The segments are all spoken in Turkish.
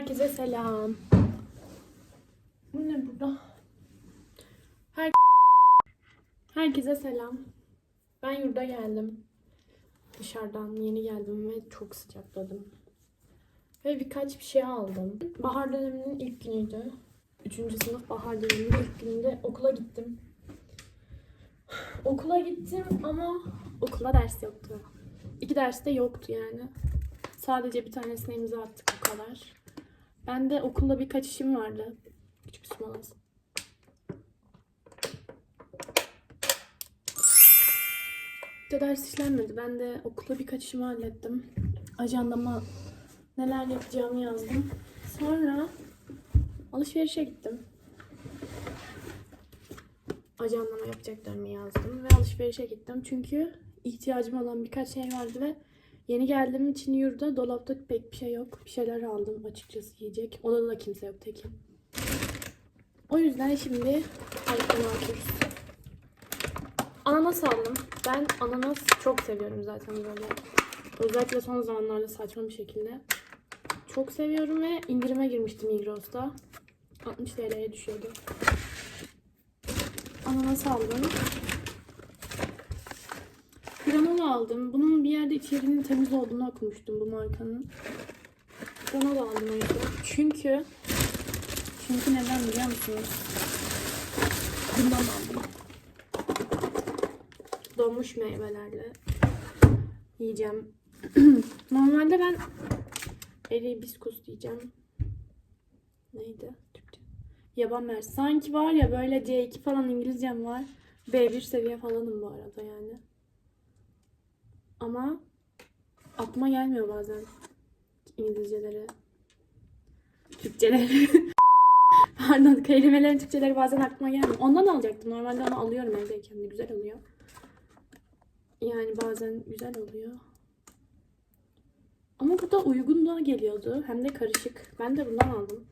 Herkese selam. Bu ne burada? Her Herkese selam. Ben yurda geldim. Dışarıdan yeni geldim ve çok sıcakladım. Ve birkaç bir şey aldım. Bahar döneminin ilk günüydü. Üçüncü sınıf bahar döneminin ilk gününde okula gittim. Okula gittim ama okula ders yoktu. İki ders de yoktu yani. Sadece bir tanesine imza attık o kadar. Ben de okulda birkaç işim vardı. Küçük bir molası. De ders işlenmedi. Ben de okulda birkaç işimi hallettim. Ajandama neler yapacağımı yazdım. Sonra alışverişe gittim. Ajandama yapacaklarımı yazdım ve alışverişe gittim. Çünkü ihtiyacım olan birkaç şey vardı ve Yeni geldiğim için yurda dolapta pek bir şey yok. Bir şeyler aldım açıkçası yiyecek. Odada da kimse yok tekim. O yüzden şimdi ayıklama atıyoruz. Ananas aldım. Ben ananas çok seviyorum zaten böyle. Özellikle son zamanlarda saçma bir şekilde. Çok seviyorum ve indirime girmiştim Migros'ta. 60 TL'ye düşüyordu. Ananas aldım. Granola aldım. Bunun bir yerde içeriğinin temiz olduğunu okumuştum bu markanın. Granola aldım o. Çünkü çünkü neden biliyor musunuz? Bundan aldım. Donmuş meyvelerle yiyeceğim. Normalde ben eribiskus diyeceğim. Neydi? Türkçe. Yaban mersi. Sanki var ya böyle C2 falan İngilizcem var. B1 seviye falanım bu arada yani. Ama aklıma gelmiyor bazen İngilizceleri. Türkçeleri. Pardon kelimelerin Türkçeleri bazen aklıma gelmiyor. Ondan alacaktım. Normalde onu alıyorum evdeyken de güzel oluyor. Yani bazen güzel oluyor. Ama bu da uygun da geliyordu. Hem de karışık. Ben de bundan aldım.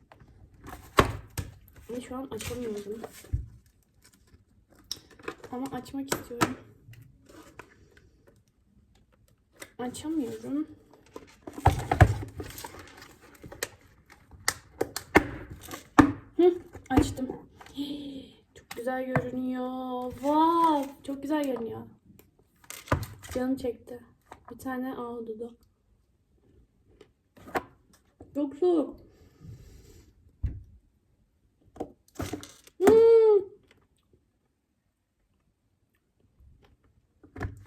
Ve şu an açamıyorum. Ama açmak istiyorum. Açamıyorum. Hı, açtım. Çok güzel görünüyor. Wow, çok güzel görünüyor. Canım çekti. Bir tane ahududu. Çok soğuk. Hmm.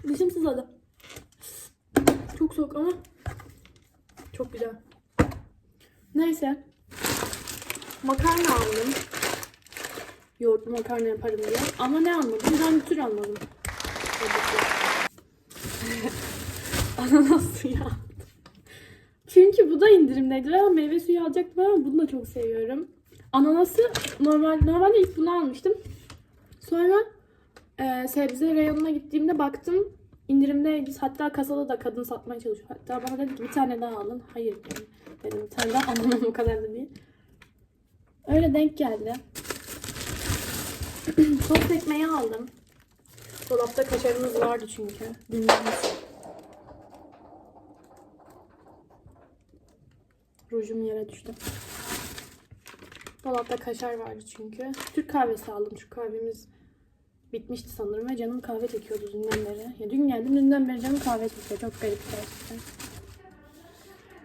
Dişim sızladı. Çok soğuk ama çok güzel. Neyse. Makarna aldım. Yoğurtlu makarna yaparım diye. Ama ne almadım? Garnitür almadım. Ananas suyu. Çünkü bu da indirimdeydi ve meyve suyu alacaktım ama bunu da çok seviyorum. Ananası normal normalde ilk bunu almıştım. Sonra e, sebze reyonuna gittiğimde baktım indirimdeydi. Hatta kasada da kadın satmaya çalışıyor. Hatta bana dedi ki bir tane daha alın. Hayır dedim. Dedim bir tane daha alamam o kadar da değil. Öyle denk geldi. Tost ekmeği aldım. Dolapta kaşarımız vardı çünkü. Dünden. Rujum yere düştü. Dolapta kaşar vardı çünkü. Türk kahvesi aldım. Türk kahvemiz bitmişti sanırım ve canım kahve çekiyordu dünden beri. Ya dün geldim dünden beri canım kahve çekiyor. Çok garip gerçekten.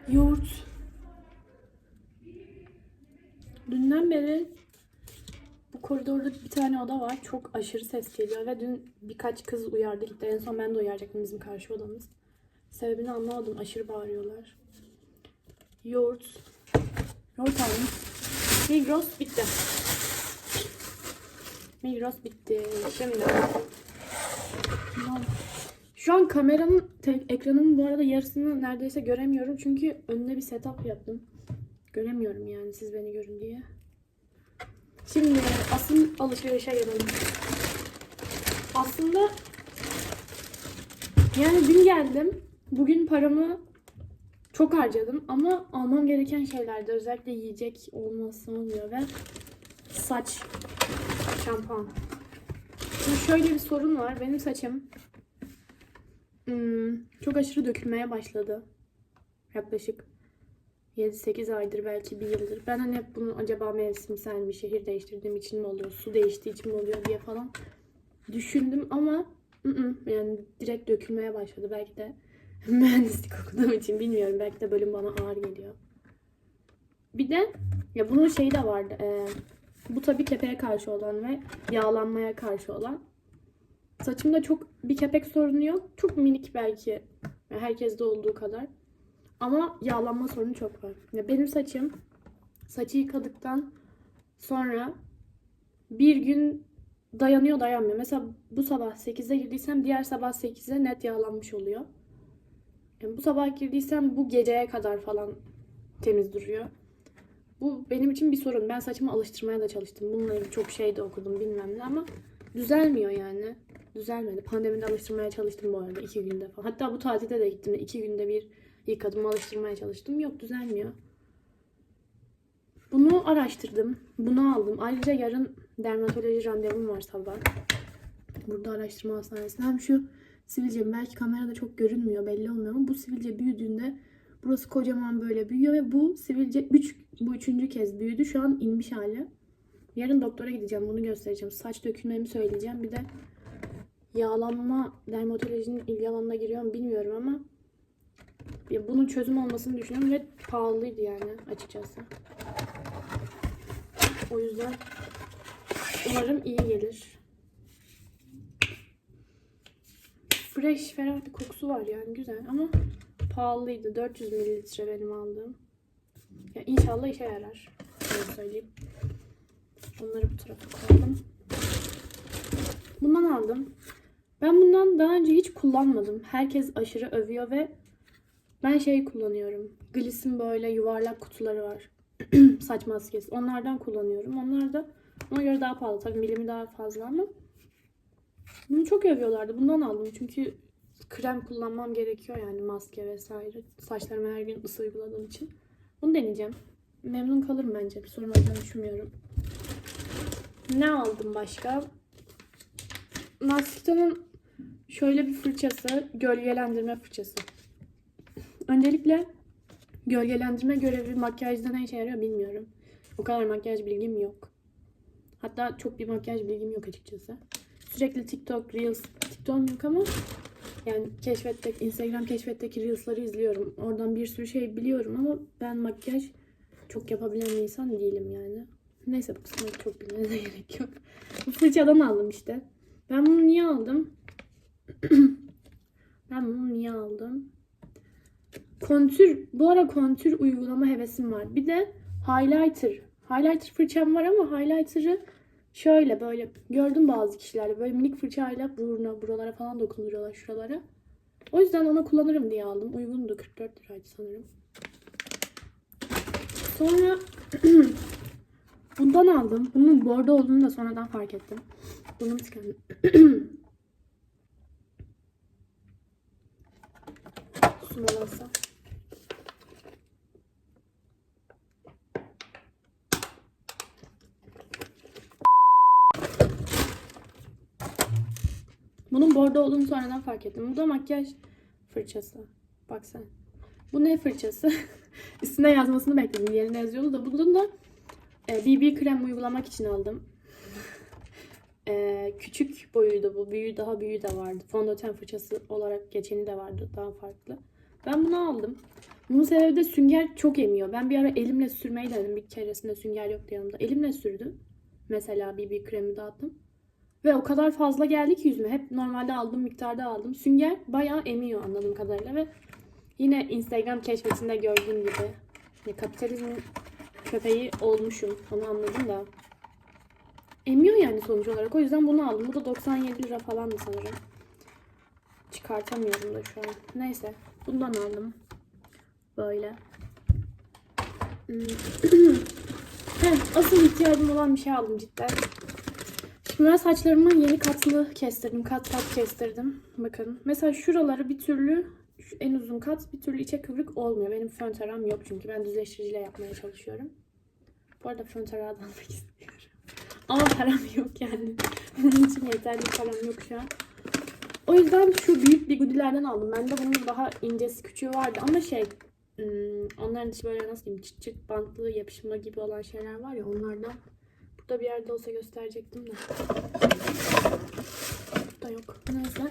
Yoğurt. Dünden beri bu koridorda bir tane oda var. Çok aşırı ses geliyor ve dün birkaç kız uyardı gitti. En son ben de uyaracaktım bizim karşı odamız. Sebebini anlamadım. Aşırı bağırıyorlar. Yoğurt. Yoğurt aldım. Migros bitti. Migros bitti. Şimdi. Şu an kameranın ekranının bu arada yarısını neredeyse göremiyorum. Çünkü önüne bir setup yaptım. Göremiyorum yani siz beni görün diye. Şimdi asıl alışverişe gelelim. Aslında yani dün geldim. Bugün paramı çok harcadım ama almam gereken şeylerde özellikle yiyecek olması olmuyor ve saç şampuan. Şimdi şöyle bir sorun var. Benim saçım hmm, çok aşırı dökülmeye başladı. Yaklaşık 7-8 aydır belki bir yıldır. Ben hani hep bunun acaba mevsimsel mi, şehir değiştirdiğim için mi oluyor, su değiştiği için mi oluyor diye falan düşündüm ama yani direkt dökülmeye başladı. Belki de mühendislik okuduğum için bilmiyorum. Belki de bölüm bana ağır geliyor. Bir de ya bunun şeyi de vardı. e, bu tabii kepeğe karşı olan ve yağlanmaya karşı olan. Saçımda çok bir kepek sorunu yok. Çok minik belki. Yani herkeste olduğu kadar. Ama yağlanma sorunu çok var. Ya benim saçım saçı yıkadıktan sonra bir gün dayanıyor dayanmıyor. Mesela bu sabah 8'de girdiysem diğer sabah 8'e net yağlanmış oluyor. Yani bu sabah girdiysem bu geceye kadar falan temiz duruyor. Bu benim için bir sorun. Ben saçımı alıştırmaya da çalıştım. Bununla ilgili çok şey de okudum bilmem ne ama düzelmiyor yani. Düzelmedi. Pandemide alıştırmaya çalıştım bu arada iki günde falan. Hatta bu tatilde de gittim. iki günde bir yıkadım alıştırmaya çalıştım. Yok düzelmiyor. Bunu araştırdım. Bunu aldım. Ayrıca yarın dermatoloji randevum var sabah. Burada araştırma hastanesinde. Hem şu sivilce belki kamerada çok görünmüyor belli olmuyor ama bu sivilce büyüdüğünde burası kocaman böyle büyüyor ve bu sivilce 3 bu üçüncü kez büyüdü. Şu an inmiş hali. Yarın doktora gideceğim. Bunu göstereceğim. Saç dökülmemi söyleyeceğim. Bir de yağlanma dermatolojinin ilgi alanına giriyor mu bilmiyorum ama ya bunun çözüm olmasını düşünüyorum ve pahalıydı yani açıkçası. O yüzden umarım iyi gelir. Fresh, ferah bir kokusu var yani güzel ama pahalıydı. 400 mililitre benim aldığım. Ya inşallah işe yarar. Öyle söyleyeyim. Onları bu tarafa koydum. Bundan aldım. Ben bundan daha önce hiç kullanmadım. Herkes aşırı övüyor ve ben şey kullanıyorum. Gliss'in böyle yuvarlak kutuları var. Saç maskesi. Onlardan kullanıyorum. Onlar da ona göre daha pahalı. Tabii milimi daha fazla ama bunu çok övüyorlardı. Bundan aldım çünkü krem kullanmam gerekiyor yani maske vesaire. Saçlarıma her gün ısı uyguladığım için. Bunu deneyeceğim. Memnun kalırım bence. Bir sorun olacağını düşünmüyorum. Ne aldım başka? Maskito'nun şöyle bir fırçası. Gölgelendirme fırçası. Öncelikle gölgelendirme görevi makyajda ne işe yarıyor bilmiyorum. O kadar makyaj bilgim yok. Hatta çok bir makyaj bilgim yok açıkçası. Sürekli TikTok, Reels, TikTok yok ama yani keşfettek, Instagram keşfetteki Reels'ları izliyorum. Oradan bir sürü şey biliyorum ama ben makyaj çok yapabilen bir insan değilim yani. Neyse bu kısmı çok bilmenize gerek yok. Bu fırçadan aldım işte. Ben bunu niye aldım? ben bunu niye aldım? Kontür, bu ara kontür uygulama hevesim var. Bir de highlighter. Highlighter fırçam var ama highlighter'ı şöyle böyle gördüm bazı kişilerde böyle minik fırçayla buruna, buralara falan dokunduruyorlar şuralara. O yüzden onu kullanırım diye aldım. Uygundu 44 liraydı sanırım. Sonra bundan aldım. Bunun bordo olduğunu da sonradan fark ettim. Bunu tıkandım. Su. Bunun bordo olduğunu sonradan fark ettim. Bu da makyaj fırçası. Bak sen. Bu ne fırçası? Üstüne yazmasını bekledim. Yerine yazıyordu da bunun da e, BB krem uygulamak için aldım. E, küçük boyuydu bu. Büyüğü daha büyüğü de vardı. Fondöten fırçası olarak geçeni de vardı. Daha farklı. Ben bunu aldım. Bunun sebebi de sünger çok emiyor. Ben bir ara elimle sürmeyi denedim. Bir keresinde sünger yoktu yanımda. Elimle sürdüm. Mesela BB kremi dağıttım. Ve o kadar fazla geldi ki yüzüme. Hep normalde aldığım miktarda aldım. Sünger bayağı emiyor anladığım kadarıyla ve yine Instagram keşfetinde gördüğüm gibi ya kapitalizmin köpeği olmuşum. Onu anladım da. Emiyor yani sonuç olarak. O yüzden bunu aldım. Bu da 97 lira falandı sanırım. Çıkartamıyorum da şu an. Neyse. Bundan aldım. Böyle. Hmm. evet, asıl ihtiyacım olan bir şey aldım cidden. Şimdi ben saçlarımı yeni katlı kestirdim. Kat kat kestirdim. Bakın. Mesela şuraları bir türlü şu en uzun kat bir türlü içe kıvrık olmuyor. Benim fön taram yok çünkü ben düzleştiriciyle yapmaya çalışıyorum. Bu arada fön tarağı da almak istiyorum. Ama param yok yani. Bunun için yeterli param yok şu an. O yüzden şu büyük bigudilerden aldım. Bende bunun daha incesi küçüğü vardı ama şey Hmm, onların dışı böyle nasıl diyeyim çıt çıt bantlı yapışma gibi olan şeyler var ya onlardan. Burada bir yerde olsa gösterecektim de. Burada yok. Neyse.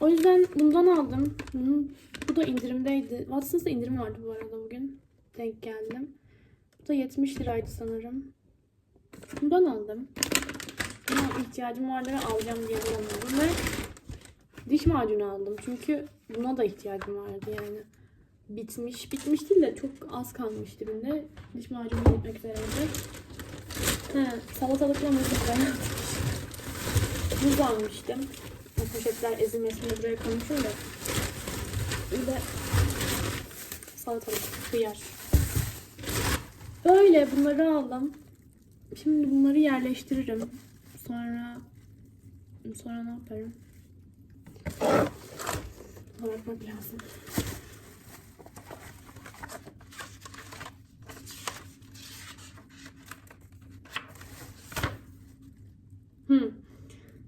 O yüzden bundan aldım. Bunun, bu da indirimdeydi. Watson's'da indirim vardı bu arada bugün. Denk geldim. Bu da 70 liraydı sanırım. Bundan aldım. Buna ihtiyacım vardı ve alacağım diye bulamıyorum. Ve diş macunu aldım. Çünkü buna da ihtiyacım vardı yani. Bitmiş. Bitmiş değil de çok az kalmış dibinde. Diş macunu bitmek üzereydi. Salatalıkla biber. Muz almıştım. Bu poşetler ezilmesin diye buraya koymuşum da. Bir de salatalık, hıyar. Böyle bunları aldım. Şimdi bunları yerleştiririm. Sonra sonra ne yaparım? Bakmak lazım. Hmm.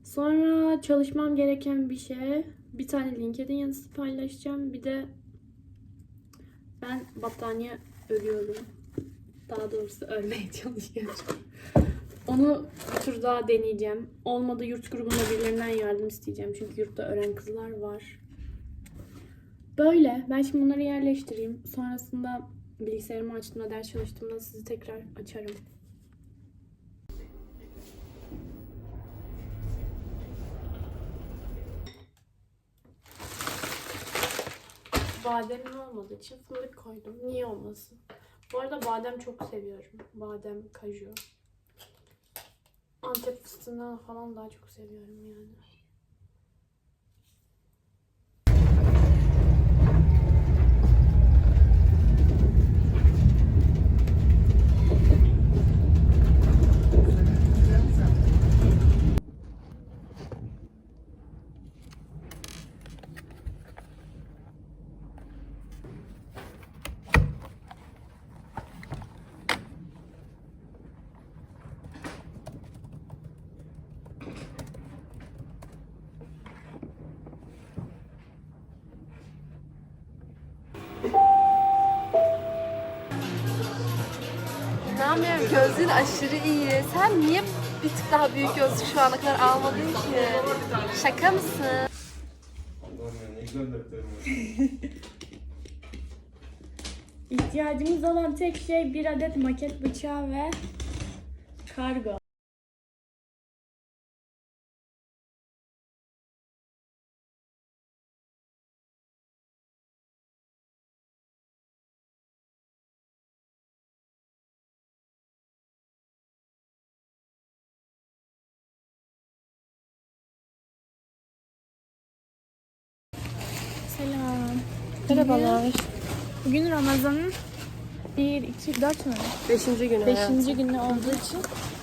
Sonra çalışmam gereken bir şey. Bir tane LinkedIn yazısı paylaşacağım. Bir de ben battaniye örüyorum. Daha doğrusu örmeye çalışıyorum. Onu bir tur daha deneyeceğim. Olmadı yurt grubunda birilerinden yardım isteyeceğim. Çünkü yurtta öğren kızlar var. Böyle. Ben şimdi bunları yerleştireyim. Sonrasında bilgisayarımı açtığımda, ders çalıştığımda sizi tekrar açarım. Bademim olmadığı için fındık koydum. Niye olmasın? Bu arada badem çok seviyorum. Badem, kaju. Antep fıstığından falan daha çok seviyorum yani. Gözlüğün aşırı iyi. Sen niye bir tık daha büyük gözlük şu ana kadar almadın ki? Şaka mısın? Allah'ım ya ne güzel defterim. İhtiyacımız olan tek şey bir adet maket bıçağı ve kargo. Merhabalar. Bugün Ramazan'ın 1, 2, 4 mü? Beşinci günü. Beşinci günü olduğu için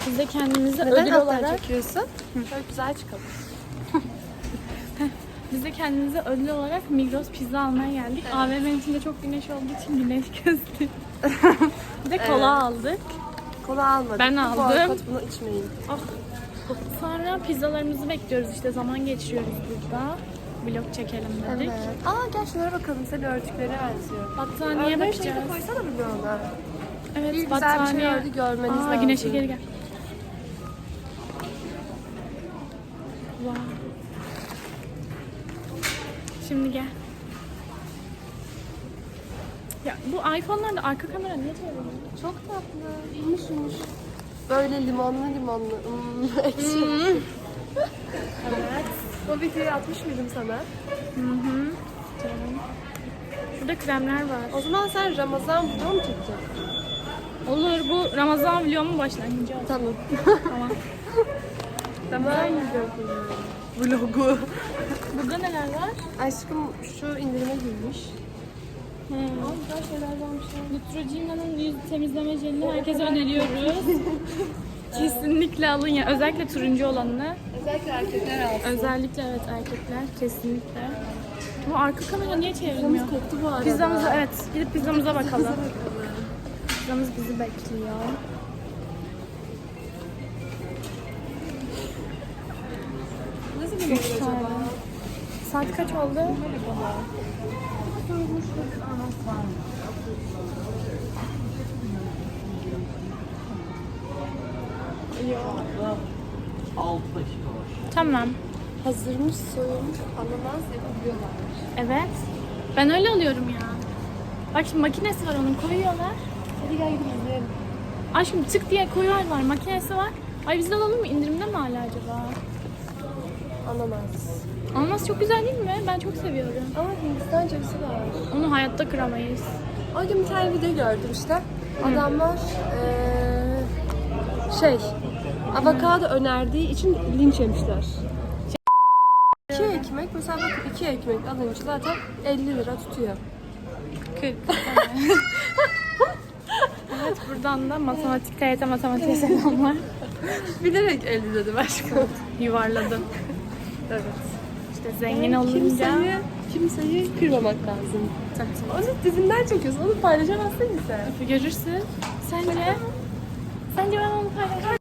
biz de kendimizi Neden ödül olarak çekiyorsun? Şöyle güzel çıkalım. biz de kendimize ödül olarak Migros pizza almaya geldik. AVM'nin içinde çok güneş olduğu için güneş gözlü. bir de kola aldık. Kola almadım. Ben aldım. boykot bunu içmeyin. Sonra pizzalarımızı bekliyoruz işte zaman geçiriyoruz burada. Vlog çekelim dedik. Evet. Aa gel şunlara bakalım. Senin örtükleri benziyor. Battaniye Örneğin bakacağız. şeyde koysana bir ona. Evet Bir güzel bir şey battaniye. ördü görmeniz Aa, lazım. güneşe geri gel. Wow. Şimdi gel. Ya bu iPhone'larda arka kamera niye çeviriyor? Çok tatlı. Yumuş yumuş. Böyle limonlu limonlu. Hmm, ekşi. Evet. Bu videoyu atmış mıydım sana? Hı hı. Şurada kremler var. O zaman sen Ramazan video mu çekeceksin? Olur bu Ramazan vlogumun başlangıcı. Tamam. Tamam. Ramazan vlogu. Burada neler var? Aşkım şu indirime girmiş. Güzel şeyler varmışlar. Neutrogena'nın yüz temizleme jelini herkese öneriyoruz. kesinlikle alın ya. Özellikle turuncu olanını. Özellikle erkekler alsın. Özellikle evet erkekler kesinlikle. Bu arka kamera niye çevrilmiyor? Pizzamız koktu bu arada. Pizzamıza evet gidip pizzamıza bakalım. Pizzamız bizi bekliyor. Zaman gelir acaba? Saat kaç oldu? Tamam. Hazırmış soyulmuş ananas yapabiliyorlar. Evet. Ben öyle alıyorum ya. Bak şimdi makinesi var onun koyuyorlar. Hadi gel gidip izleyelim. Aşkım tık diye koyuyorlar makinesi var. Ay biz de alalım mı? İndirimde mi hala acaba? Ananas. Ananas çok güzel değil mi? Ben çok seviyorum. Ama Hindistan cevizi var. Onu hayatta kıramayız. O gün bir tane video gördüm işte. Adamlar eee, şey avokado önerdiği için linç yemişler. İki ekmek mesela bakın iki ekmek alınca zaten 50 lira tutuyor. 40. evet buradan da matematik TYT matematiğe selamlar. Bilerek 50 dedim aşkım. Yuvarladım. Evet. İşte zengin olunca. Kimseyi, kimseyi kırmamak lazım. Onu dizinden çekiyorsun. Onu paylaşamazsın ki sen. Görürsün. Sence? Sence ben onu paylaşırım.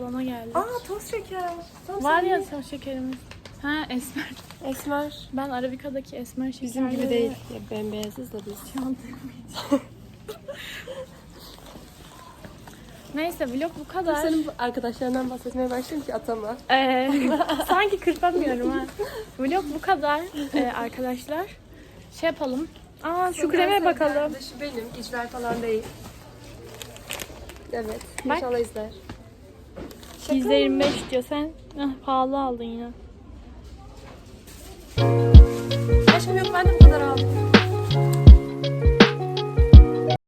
Alana geldik. Aa toz şeker. Tam Var ya son şekerimiz. Ha esmer. Esmer. Ben Arabika'daki esmer şekerleri... Bizim gibi değil. Ya bembeyazız da biz. Neyse vlog bu kadar. Senin arkadaşlarından bahsetmeye başlayayım ki atama. Ee, sanki kırpamıyorum ha. Vlog bu kadar ee, arkadaşlar. Şey yapalım. Aa şu kreme bakalım. Arkadaşı benim. İcler falan değil. Evet. Bak. İnşallah izler. 825 diyor sen. Ah, pahalı aldın yine. Aşkım yok ben de bu kadar aldım.